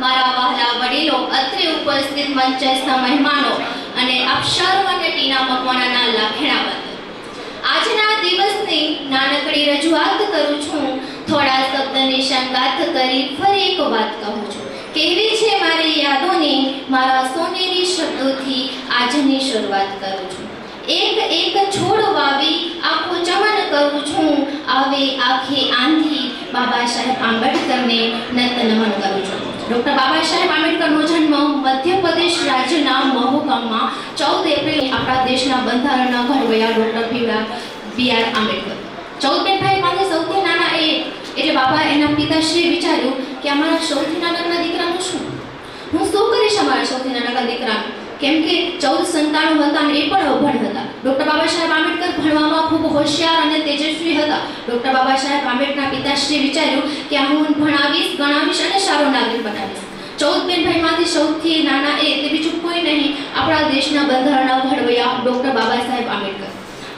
મારા વહાલા વડીલો, અત્રે ઉપસ્થિત મંચસ્થ મહેમાનો અને આપ અને ટીના મકવાણાના લાખેણા બંધ. આજના દિવસની નાનકડી રજૂઆત કરું છું, થોડા શબ્દની સંગાત કરી ફરી એક વાત કહું છું. કેવી છે મારી યાદોની? મારા સોનેરી શબ્દોથી આજની શરૂઆત કરું છું. એક એક છોડ વાવી આખું ચમન કરું છું. આવે આખી આંધી બાબા સાહેબ આંબેડકરને નત નમન કરું છું. ડૉક્ટર બાબા સાહેબ આંબેડકરનો જન્મ મધ્યપ્રદેશ રાજ્યના મહુ ગામમાં ચૌદ એપ્રિલ આપણા દેશના બંધારણના ઘડવૈયા doctor Bhimrao B R Ambedkar. ચૌદ બેનભાઈ પાસે સૌથી નાના એ, એટલે બાબા એના પિતાશ્રીએ વિચાર્યું કે અમારા સૌથી નાનકડા દીકરાનું શું? હું શું કરીશ અમારા સૌથી નાનકડા દીકરાનું? કેમ કે ચૌદ સંતાનો હતા અને એ પણ અભણ હતા. ડોક્ટર બાબા સાહેબ ખૂબ હોશિયાર અને તેજસ્વી હતા. ડૉક્ટર બાબા સાહેબ આંબેડકરના પિતાશ્રી વિચાર્યું કે હું ભણાવીશ, ગણાવીશ અને સારો નાગરિક બનાવીશ. ચૌદ બેનભાઈમાંથી સૌથી નાના એ તે બીજું કોઈ નહીં. આપણા દેશના બંધારણના ઘડવૈયા ડૉક્ટર બાબા સાહેબ આંબેડકર.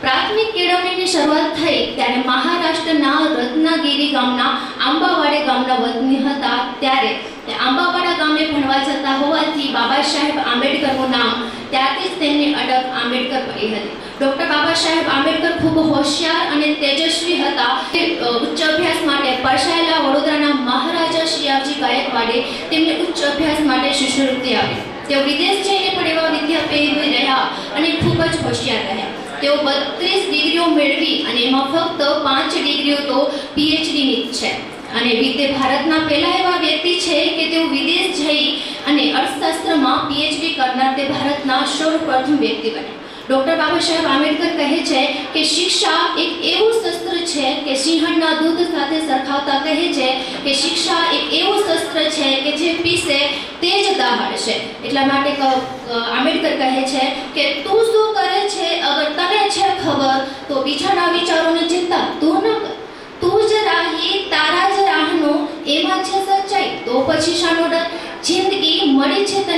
પ્રાથમિક કેળવણીની શરૂઆત થઈ ત્યારે મહારાષ્ટ્રના રત્નાગીરી ગામના આંબાવાડે ગામના વતની હતા. ત્યારે તે આંબાવાડા ગામે ભણવા જતા હોવાથી બાબા સાહેબ આંબેડકરનું નામ ત્યારથી જ તેમની અટક આંબેડકર પડી હતી. ડૉક્ટર બાબા સાહેબ આંબેડકર ખૂબ હોશિયાર અને તેજસ્વી હતા. તે ઉચ્ચ અભ્યાસ માટે પરસાયેલા વડોદરાના મહારાજા શિયાજી ગાયકવાડે તેમને ઉચ્ચ અભ્યાસ માટે શિષ્યવૃત્તિ આપી. તેઓ વિદેશ જઈને પણ એવા વિદ્યાપેવી રહ્યા અને ખૂબ જ હોશિયાર રહ્યા. તેઓ બત્રીસ ડિગ્રીઓ મેળવી અને એમાં ફક્ત પાંચ ડિગ્રીઓ તો પીએચડીની જ છે. અને વિતે ભારતના પહેલા એવા વ્યક્તિ છે કે તેઓ વિદેશ જઈ અને અર્થશાસ્ત્રમાં પીએચડી કરનાર તે ભારતના સૌપ્રથમ વ્યક્તિ બન્યા. ડૉક્ટર બાબા સાહેબ આંબેડકર કહે છે કે શિક્ષા એક એવું શસ્ત્ર છે કે સિંહણના દૂધ સાથે સરખાવતા કહે છે કે શિક્ષા એક એવું શસ્ત્ર છે કે જે પીસે તે જ દાહડશે એટલા માટે આંબેડકર કહે છે કે તું શું કરે છે? અગર તને છે ખબર, તો બીજાના વિચારોને ચિંતા તું ન કર. તું જ રાહી તારા જ રાહનો એમાં છે સચ્ચાઈ તો પછી શાનો ડર જિંદગી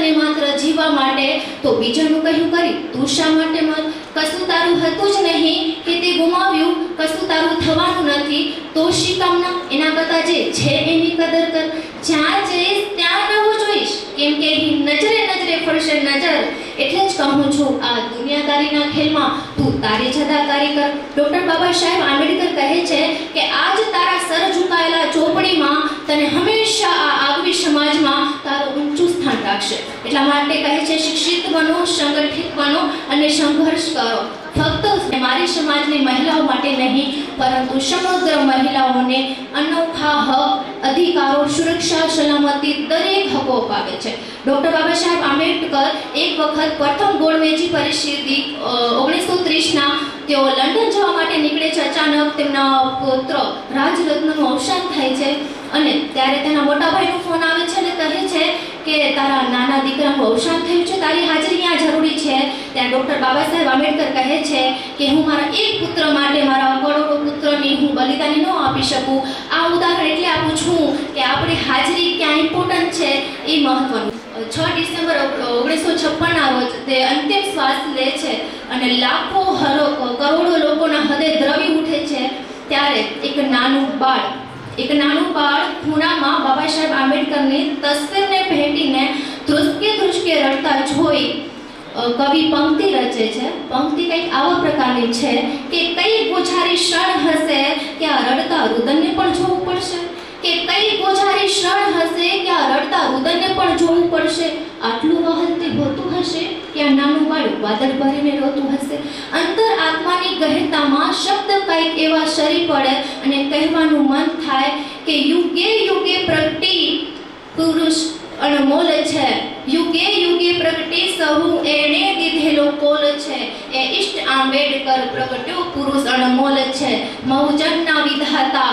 છે માત્ર જીવવા માટે, તો બીજાનું કહ્યું કરી, તું શા માટે મત? કશું તારું હતું જ નહીં કે તે ગુમાવ્યું? કશું તારું થવાનું નથી? તો શી કામના? એના કરતા જે છે એની કદર કર. જ્યાં જઈશ ત્યાં રહેવું જોઈશ. કેમ કે અહીં નજરે નજરે ફરશે નજર. એટલે જ કહું છું, આ દુનિયાદારીના ખેલમાં તું તારી જ અદાકારી કર. ડૉક્ટર બાબા સાહેબ આંબેડકર કહે છે કે, આજ તારા સર ઝુકાયેલા ચોપડીમાં તને હંમેશા આ આગવી સમાજમાં તારું રાખશે એટલા માટે કહે છે, શિક્ષિત બનો, સંગઠિત બનો અને સંઘર્ષ કરો. ફક્ત મારી સમાજની મહિલાઓ માટે નહીં, પરંતુ સમગ્ર મહિલાઓને અનોખા હક, અધિકારો, સુરક્ષા, સલામતી દરેક હકો અપાવે છે. ડૉક્ટર બાબા સાહેબ આંબેડકર એક વખત પ્રથમ ગોળમેજી પરિસ્થિતિ ઓગણીસો ત્રીસના તેઓ લંડન જવા માટે નીકળે છે અચાનક તેમના પુત્ર રાજરત્નનું અવસાન થાય છે અને ત્યારે તેના મોટા ભાઈનો ફોન આવે છે અને કહે છે કે તારા નાના દીકરાનું અવસાન થયું છે? તારી હાજરી ત્યાં જરૂરી છે. ત્યાં ડૉક્ટર બાબા સાહેબ આંબેડકર કહે છે કે હું મારા એક પુત્ર માટે મારા કરોડો પુત્રની હું બલિદાની ન આપી શકું. આ ઉદાહરણ એટલે આપું છું કે આપણી હાજરી ક્યાં ઇમ્પોર્ટન્ટ છે એ મહત્વનું. છ ડિસેમ્બર ઓગણીસો છપ્પનના રોજ તે અંતિમ શ્વાસ લે છે અને લાખો હરો, કરોડો લોકોના હૃદય દ્રવી ઉઠે છે. ત્યારે એક નાનું બાળ, એક નાનું બાળ સાહેબ આંબેડકરની તસવીરને ભેટીને ધ્રુસકે ધ્રુસકે રડતા જોઈ કવિ પંક્તિ રચે છે. પંક્તિ કંઈક આવા પ્રકારની છે કે કઈ ગોઝારી ક્ષણ હશે કે આ રડતા રુદનને પણ જોવું પડશે? કે કઈ ગોઝારી ક્ષણ હશે કે આ રડતા રુદનને પણ જોવું પડશે? આટલું વહલથી હોતું હશે કે આ નાનું બાળક વાદળ ભરીને રોતું હશે? અંતર આત્માની ગહેતામાં શબ્દ કંઈક એવા શરી પડે અને કહેવાનું મન થાય કે યુગે યુગ પુરુષ અણમોલ છે. યુગે યુગે પ્રગટી સહુ એણે દીધેલો કોલ છે. એ ઈષ્ટ આંબેડકર પ્રગટ્યો પુરુષ અણમોલ છે. મહુજનના વિધાતા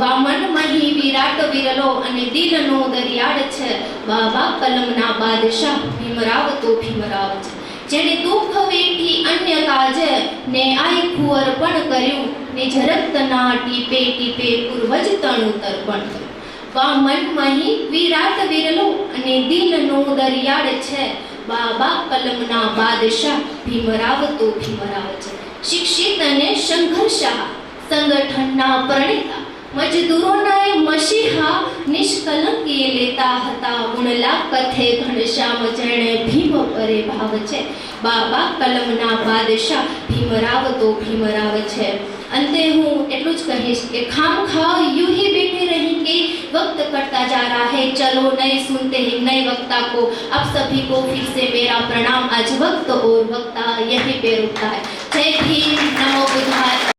વામન મહી વિરાટ વિરલો અને દિલનો દરિયાળ છે. બાબા કલમના બાદશાહ ભીમરાવ તો ભીમરાવ છે. જેને દુઃખ વેઠી અન્ય કાજે ને આઈ ખુઅર પણ કર્યું. ને જરતના ટીપે ટીપે પૂર્વજ તણું તર્પણ કર્યું. વામન મહી વિરાટ વિરલો અને દિલનો દરિયાળ છે. બાબા કલમના બાદશાહ ભીમરાવ તો ભીમરાવ છે. શિક્ષિત અને સંઘર્ષા સંગઠનના પ્રણેતા મજદૂરોના મસીહા નિષ્કલંક એ લેતા હતા ગુણલા કથે ઘનશ્યામ જેણે ભીમ પરે ભાવ છે બાબા કલમના બાદશાહ ભીમરાવ તો ભીમરાવ છે અંતે હું એટલું જ કહીશ કે ખામ ખા यूं ही बैठे रहेंगे वक्त कटता जा रहा है चलो नए सुनते हैं नए वक्ता को आप सभी को फिर से मेरा प्रणाम आज वक्त और वक्ता यहीं पे रुकता है जय भीम नमो बुद्धाय